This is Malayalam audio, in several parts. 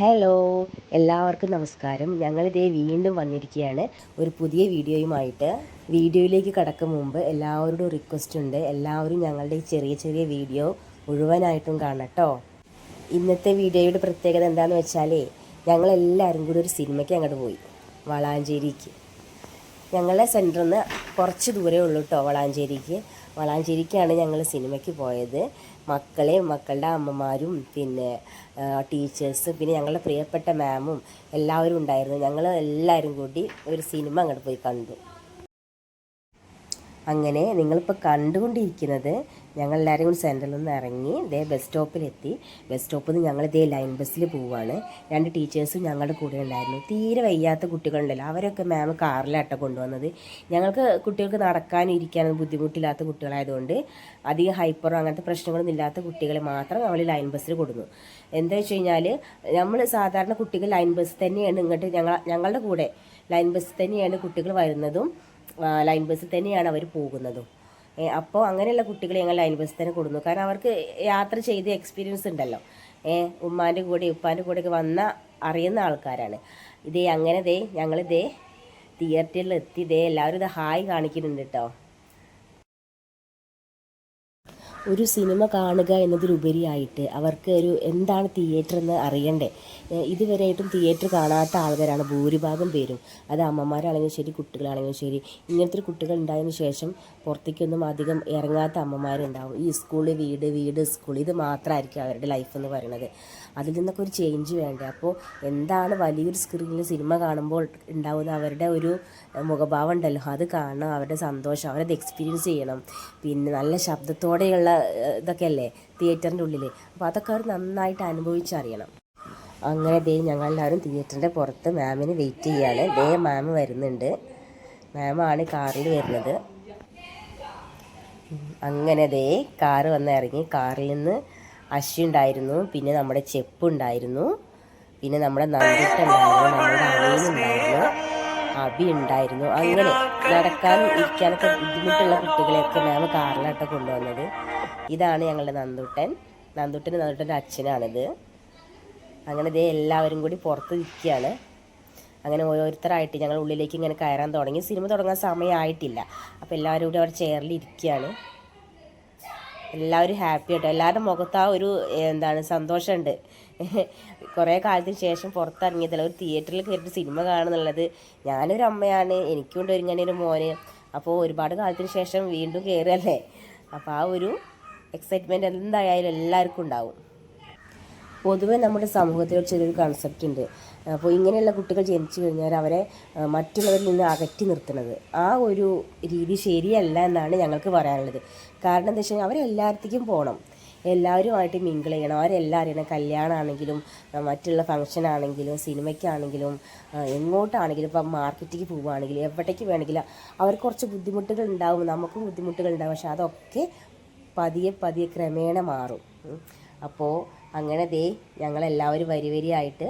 ഹലോ എല്ലാവർക്കും നമസ്കാരം. ഞങ്ങളിതേ വീണ്ടും വന്നിരിക്കുകയാണ് ഒരു പുതിയ വീഡിയോയുമായിട്ട്. വീഡിയോയിലേക്ക് കടക്കും മുമ്പ് എല്ലാവരോടും റിക്വസ്റ്റ് ഉണ്ട്. എല്ലാവരും ഞങ്ങളുടെ ഈ ചെറിയ ചെറിയ വീഡിയോ മുഴുവനായിട്ടും കാണട്ടോ ഇന്നത്തെ വീഡിയോയുടെ പ്രത്യേകത എന്താണെന്ന് വെച്ചാലേ ഞങ്ങളെല്ലാവരും കൂടി ഒരു സിനിമയ്ക്ക് അങ്ങോട്ട് പോയി. വളാഞ്ചേരിക്ക്. ഞങ്ങളെ സെന്ററിൽ നിന്ന് കുറച്ച് ദൂരേ ഉള്ളൂ കേട്ടോ വളാഞ്ചേരിക്ക്. വളാഞ്ചേരിക്കാണ് ഞങ്ങൾ സിനിമയ്ക്ക് പോയത്. മക്കളെ മക്കളുടെ അമ്മമാരും പിന്നെ ടീച്ചേഴ്സും പിന്നെ ഞങ്ങളുടെ പ്രിയപ്പെട്ട മാമും എല്ലാവരും ഉണ്ടായിരുന്നു. ഞങ്ങൾ എല്ലാവരും കൂടി ഒരു സിനിമ അങ്ങോട്ട് പോയി കണ്ടു. അങ്ങനെ നിങ്ങളിപ്പോൾ കണ്ടുകൊണ്ടിരിക്കുന്നത് ഞങ്ങൾ എല്ലാവരും കൂടി സെന്ററിൽ നിന്ന് ഇറങ്ങി ഇതേ ബസ് സ്റ്റോപ്പിലെത്തി ബസ് സ്റ്റോപ്പിൽ നിന്ന് ഞങ്ങൾ ഇതേ ലൈൻ ബസ്സിൽ പോവുകയാണ് രണ്ട് ടീച്ചേഴ്സും ഞങ്ങളുടെ കൂടെ ഉണ്ടായിരുന്നു. തീരെ വയ്യാത്ത കുട്ടികളുണ്ടല്ലോ. അവരൊക്കെ മാം കാറിലാട്ടോ കൊണ്ടുവന്നത്. ഞങ്ങൾക്ക് കുട്ടികൾക്ക് നടക്കാനും ഇരിക്കാനും ബുദ്ധിമുട്ടില്ലാത്ത കുട്ടികളായതുകൊണ്ട് അധികം ഹൈപ്പറോ അങ്ങനത്തെ പ്രശ്നങ്ങളൊന്നും ഇല്ലാത്ത കുട്ടികളെ മാത്രം നമ്മൾ ലൈൻ ബസ്സിൽ കൊടുന്നു. എന്താ വെച്ച് കഴിഞ്ഞാൽ നമ്മൾ സാധാരണ കുട്ടികൾ ലൈൻ ബസ് തന്നെയാണ് ഇങ്ങോട്ട് ഞങ്ങൾ ഞങ്ങളുടെ കൂടെ ലൈൻ ബസ് തന്നെയാണ് കുട്ടികൾ വരുന്നതും ലൈൻ ബസ്സിൽ തന്നെയാണ് അവർ പോകുന്നതും. അപ്പോൾ അങ്ങനെയുള്ള കുട്ടികളെ ഞങ്ങൾ ലൈൻ ബസ് തന്നെ കൊടുക്കുന്നു കാരണം അവർക്ക് യാത്ര ചെയ്ത് എക്സ്പീരിയൻസ് ഉണ്ടല്ലോ. ഉമ്മാന്റെ കൂടെ ഉപ്പാന്റെ കൂടെയൊക്കെ വന്ന അറിയുന്ന ആൾക്കാരാണ്. ഇതേ അങ്ങനെ ദേ ഞങ്ങളിതേ തിയേറ്ററിൽ എത്തി ദേ എല്ലാവരും ഇത് ഹായ് കാണിക്കുന്നുണ്ട് കേട്ടോ ഒരു സിനിമ കാണുക എന്നതിലുപരിയായിട്ട് അവർക്ക് ഒരു എന്താണ് തിയേറ്റർ എന്ന് അറിയണ്ടേ? ഇതുവരെയായിട്ടും തിയേറ്റർ കാണാത്ത ആൾക്കാരാണ് ഭൂരിഭാഗം പേരും. അത് അമ്മമാരാണെങ്കിലും ശരി കുട്ടികളാണെങ്കിലും ശരി. ഇങ്ങനത്തെ കുട്ടികൾ ഉണ്ടായതിനു ശേഷം പുറത്തേക്കൊന്നും അധികം ഇറങ്ങാത്ത അമ്മമാരുണ്ടാവും ഈ സ്കൂൾ വീട് വീട് സ്കൂൾ ഇത് മാത്രമായിരിക്കും അവരുടെ ലൈഫ് എന്ന് പറയുന്നത് അതിൽ നിന്നൊക്കെ ഒരു ചേഞ്ച് വേണ്ടേ? അപ്പോൾ എന്താണ് വലിയൊരു സ്ക്രീനിൽ സിനിമ കാണുമ്പോൾ ഉണ്ടാവുന്ന അവരുടെ ഒരു മുഖഭാവം ഉണ്ടല്ലോ. അത് കാണണം അവരുടെ സന്തോഷം അവരത് എക്സ്പീരിയൻസ് ചെയ്യണം. പിന്നെ നല്ല ശബ്ദത്തോടെയുള്ള ഏഹ് ഇതൊക്കെ അല്ലേ തിയേറ്ററിന്റെ ഉള്ളിൽ അപ്പോൾ അതൊക്കെ അവർ നന്നായിട്ട് അനുഭവിച്ചറിയണം. അങ്ങനെ ദേ ഞങ്ങളെല്ലാവരും തിയേറ്ററിന്റെ പുറത്ത് മാമിന് വെയിറ്റ് ചെയ്യാണ്. ദേ മാം വരുന്നുണ്ട്. മാമാണ് കാറിൽ വരുന്നത്. അങ്ങനെ ദേ കാറ് വന്ന് ഇറങ്ങി. കാറിൽ നിന്ന് അശി ഉണ്ടായിരുന്നു. പിന്നെ നമ്മുടെ ചെപ്പ് ഉണ്ടായിരുന്നു. പിന്നെ നമ്മുടെ നന്ദിട്ടുണ്ടായിരുന്നു നമ്മുടെ അണിയനുണ്ടായിരുന്നു അബി ഉണ്ടായിരുന്നു. അങ്ങനെ നടക്കാൻ ഇരിക്കാനൊക്കെ ബുദ്ധിമുട്ടുള്ള കുട്ടികളെയൊക്കെ മാം കാറിലാട്ടോ കൊണ്ടുവന്നത്. ഇതാണ് ഞങ്ങളുടെ നന്ദുട്ടൻ. നന്ദുട്ടൻ നന്ദുട്ടന്റെ അച്ഛനാണിത്. അങ്ങനെ ഇതേ എല്ലാവരും കൂടി പുറത്ത് നിൽക്കുകയാണ്. അങ്ങനെ ഓരോരുത്തരായിട്ട് ഞങ്ങൾ ഉള്ളിലേക്ക് ഇങ്ങനെ കയറാൻ തുടങ്ങി. സിനിമ തുടങ്ങാൻ സമയമായിട്ടില്ല. അപ്പോൾ എല്ലാവരും കൂടി അവിടെ ചെയറിൽ ഇരിക്കുകയാണ്. എല്ലാവരും ഹാപ്പി ആയിട്ടോ എല്ലാവരുടെ മുഖത്ത് ആ ഒരു എന്താണ് സന്തോഷമുണ്ട്. കുറേ കാലത്തിന് ശേഷം പുറത്തിറങ്ങിയതല്ല ഒരു തിയേറ്ററിൽ കയറിയിട്ട് സിനിമ കാണുന്നുള്ളത്. ഞാനൊരു അമ്മയാണ് എനിക്കുണ്ട് ഒരു ഇങ്ങനെ ഒരു മോന്. അപ്പോൾ ഒരുപാട് കാലത്തിന് ശേഷം വീണ്ടും കയറുകയല്ലേ? അപ്പോൾ ആ ഒരു എക്സൈറ്റ്മെന്റ് എന്തായാലും എല്ലാവർക്കും ഉണ്ടാവും. പൊതുവെ നമ്മുടെ സമൂഹത്തിൽ ചെറിയൊരു കൺസെപ്റ്റ് ഉണ്ട്. അപ്പോൾ ഇങ്ങനെയുള്ള കുട്ടികൾ ജനിച്ചു കഴിഞ്ഞാൽ അവരെ മറ്റുള്ളവരിൽ നിന്ന് അകറ്റി നിർത്തുന്നത്. ആ ഒരു രീതി ശരിയല്ല എന്നാണ് ഞങ്ങൾക്ക് പറയാനുള്ളത്. കാരണം എന്താ വെച്ചാൽ അവരെല്ലായിടത്തേക്കും പോകണം എല്ലാവരുമായിട്ട് മിങ്കിൾ ചെയ്യണം. അവരെല്ലാം അറിയണം കല്യാണമാണെങ്കിലും മറ്റുള്ള ഫംഗ്ഷൻ ആണെങ്കിലും സിനിമയ്ക്കാണെങ്കിലും എങ്ങോട്ടാണെങ്കിലും ഇപ്പം മാർക്കറ്റിലേക്ക് പോവുകയാണെങ്കിലും എവിടേക്ക് വേണമെങ്കിലും അവർക്ക് കുറച്ച് ബുദ്ധിമുട്ടുകൾ ഉണ്ടാവും. നമുക്കും ബുദ്ധിമുട്ടുകൾ ഉണ്ടാവും. പക്ഷേ അതൊക്കെ പതിയെ പതിയെ ക്രമേണ മാറും. അപ്പോൾ അങ്ങനെ ദേ ഞങ്ങളെല്ലാവരും വരി വരിയായിട്ട്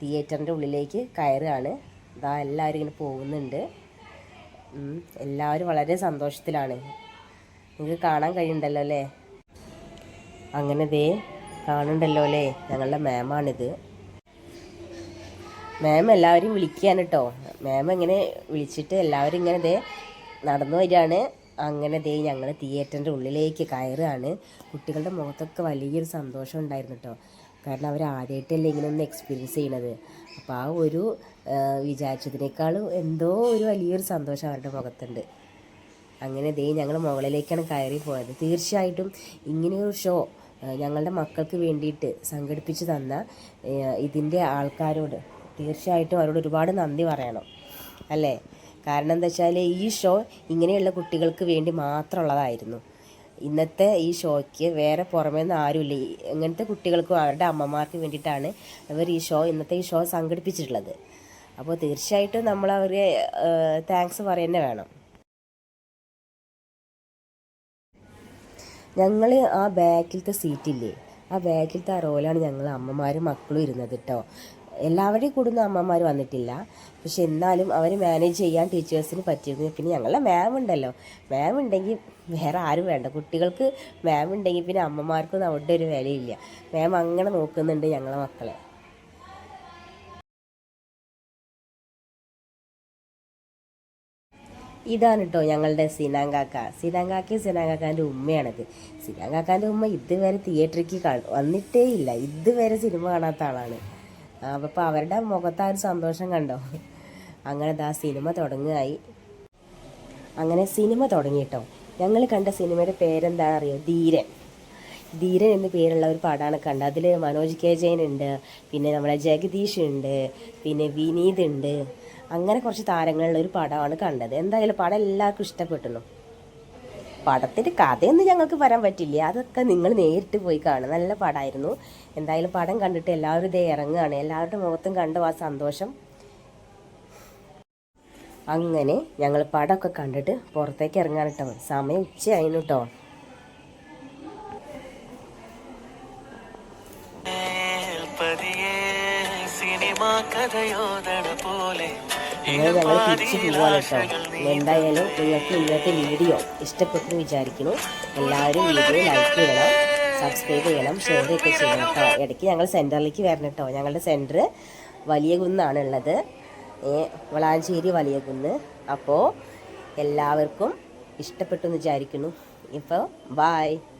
തിയേറ്ററിന്റെ ഉള്ളിലേക്ക് കയറുകയാണ്. ഇതാ എല്ലാവരും ഇങ്ങനെ പോകുന്നുണ്ട്. എല്ലാവരും വളരെ സന്തോഷത്തിലാണ്. നിങ്ങൾക്ക് കാണാൻ കഴിയുന്നുണ്ടല്ലോ അല്ലേ? അങ്ങനെ ദേ കാണുന്നുണ്ടല്ലോ അല്ലേ? ഞങ്ങളുടെ മാമാണിത്. മാം എല്ലാവരും വിളിക്കുകയാണ് കേട്ടോ. മാം ഇങ്ങനെ വിളിച്ചിട്ട് എല്ലാവരും ഇങ്ങനെ ദേ നടന്നു വരികയാണ്. അങ്ങനെ ദേ ഞങ്ങൾ തിയേറ്ററിന്റെ ഉള്ളിലേക്ക് കയറുകയാണ്. കുട്ടികളുടെ മുഖത്തൊക്കെ വലിയൊരു സന്തോഷം ഉണ്ടായിരുന്നു കേട്ടോ കാരണം അവർ ആദ്യമായിട്ടല്ലേ ഇങ്ങനെ ഒന്ന് എക്സ്പീരിയൻസ് ചെയ്യണത്. അപ്പോൾ ആ ഒരു വിചാരിച്ചതിനേക്കാളും എന്തോ ഒരു വലിയൊരു സന്തോഷം അവരുടെ മുഖത്തുണ്ട്. അങ്ങനെ ദേ ഞങ്ങൾ മുകളിലേക്കാണ് കയറി പോയത്. തീർച്ചയായിട്ടും ഇങ്ങനെയൊരു ഷോ ഞങ്ങളുടെ മക്കൾക്ക് വേണ്ടിയിട്ട് സംഘടിപ്പിച്ച് തന്ന ഇതിന്റെ ആൾക്കാരോട് തീർച്ചയായിട്ടും അവരോട് ഒരുപാട് നന്ദി പറയണം. അല്ലേ? കാരണം എന്താ വെച്ചാൽ ഈ ഷോ ഇങ്ങനെയുള്ള കുട്ടികൾക്ക് വേണ്ടി മാത്രമുള്ളതായിരുന്നു. ഇന്നത്തെ ഈ ഷോയ്ക്ക് വേറെ പുറമേ നിന്ന് ആരുമില്ല ഇങ്ങനത്തെ കുട്ടികൾക്കും അവരുടെ അമ്മമാർക്ക് വേണ്ടിയിട്ടാണ് അവർ ഈ ഷോ ഇന്നത്തെ ഈ ഷോ സംഘടിപ്പിച്ചിട്ടുള്ളത്. അപ്പോൾ തീർച്ചയായിട്ടും നമ്മൾ അവരെ താങ്ക്സ് പറയുന്നത് വേണം. ഞങ്ങൾ ആ ബാക്കിലത്തെ സീറ്റില്ലേ ആ ബാക്കിലത്തെ ആ റോയിലാണ് ഞങ്ങൾ അമ്മമാരും മക്കളും ഇരുന്നത് കേട്ടോ എല്ലാവരുടെയും കൂടുന്ന അമ്മമാർ വന്നിട്ടില്ല. പക്ഷെ എന്നാലും അവർ മാനേജ് ചെയ്യാൻ ടീച്ചേഴ്സിന് പറ്റിയിരുന്നു പിന്നെ ഞങ്ങളുടെ മാം ഉണ്ടല്ലോ. മാം ഉണ്ടെങ്കിൽ വേറെ ആരും വേണ്ട. കുട്ടികൾക്ക് മാം ഉണ്ടെങ്കിൽ പിന്നെ അമ്മമാർക്കൊന്നും അവിടെ ഒരു വിലയില്ല. മാം അങ്ങനെ നോക്കുന്നുണ്ട് ഞങ്ങളെ മക്കളെ. ഇതാണ് കേട്ടോ ഞങ്ങളുടെ സിനാങ്കാക്ക സിനാങ്കാക്കയും സിനാങ്കാക്കാന്റെ ഉമ്മയാണത്. സിനാങ്കാക്കാന്റെ ഉമ്മ ഇതുവരെ തിയേറ്ററിലേക്ക് വന്നിട്ടേ ഇല്ല ഇതുവരെ സിനിമ കാണാത്ത ആളാണ്. അപ്പോൾ അവരുടെ മുഖത്ത് ആ ഒരു സന്തോഷം കണ്ടോ? അങ്ങനെ ദാ സിനിമ തുടങ്ങുകയായി. അങ്ങനെ സിനിമ തുടങ്ങിയിട്ടോ? ഞങ്ങൾ കണ്ട സിനിമയുടെ പേരെന്താണെന്ന് അറിയോ ധീരൻ. ധീരൻ എന്ന പേരുള്ള ഒരു പാടാണ് കണ്ടത്. അതിൽ മനോജ് കെ ജയൻ ഉണ്ട് പിന്നെ നമ്മുടെ ജഗദീഷ് ഉണ്ട് പിന്നെ വിനീത് ഉണ്ട്. അങ്ങനെ കുറച്ച് താരങ്ങളുള്ള ഒരു പടമാണ് കണ്ടത്. എന്തായാലും പടം എല്ലാവർക്കും ഇഷ്ടപ്പെട്ടുന്നു പടത്തിന്റെ കഥയൊന്നും ഞങ്ങൾക്ക് വരാൻ പറ്റില്ല. അതൊക്കെ നിങ്ങൾ നേരിട്ട് പോയി കാണും. നല്ല പടമായിരുന്നു. എന്തായാലും പടം കണ്ടിട്ട് എല്ലാവരും ഇതേ ഇറങ്ങുകയാണ്. എല്ലാവരുടെ മുഖത്തും കണ്ടു ആ സന്തോഷം. അങ്ങനെ ഞങ്ങൾ പടമൊക്കെ കണ്ടിട്ട് പുറത്തേക്ക് ഇറങ്ങാൻ കേട്ടോ സമയം ഉച്ചയായിരുന്നു കേട്ടോ. സിനിമ കഥയോദണ പോലെ അങ്ങനെ ഞങ്ങൾ തിരിച്ചു പോവാണ് കേട്ടോ. എന്തായാലും നിങ്ങൾക്ക് ഇന്നത്തെ വീഡിയോ ഇഷ്ടപ്പെട്ടു വിചാരിക്കുന്നു. എല്ലാവരും വീഡിയോ ലൈക്ക് ചെയ്യണം സബ്സ്ക്രൈബ് ചെയ്യണം ഷെയർ ഒക്കെ ചെയ്യണം കേട്ടോ. ഇടയ്ക്ക് ഞങ്ങൾ സെന്ററിലേക്ക് വരണം കേട്ടോ. ഞങ്ങളുടെ സെന്റർ വലിയ കുന്നാണ് ഉള്ളത്. വളാഞ്ചേരി വലിയ കുന്ന്. അപ്പോൾ എല്ലാവർക്കും ഇഷ്ടപ്പെട്ടു എന്ന് വിചാരിക്കുന്നു. ഇപ്പോൾ ബായ്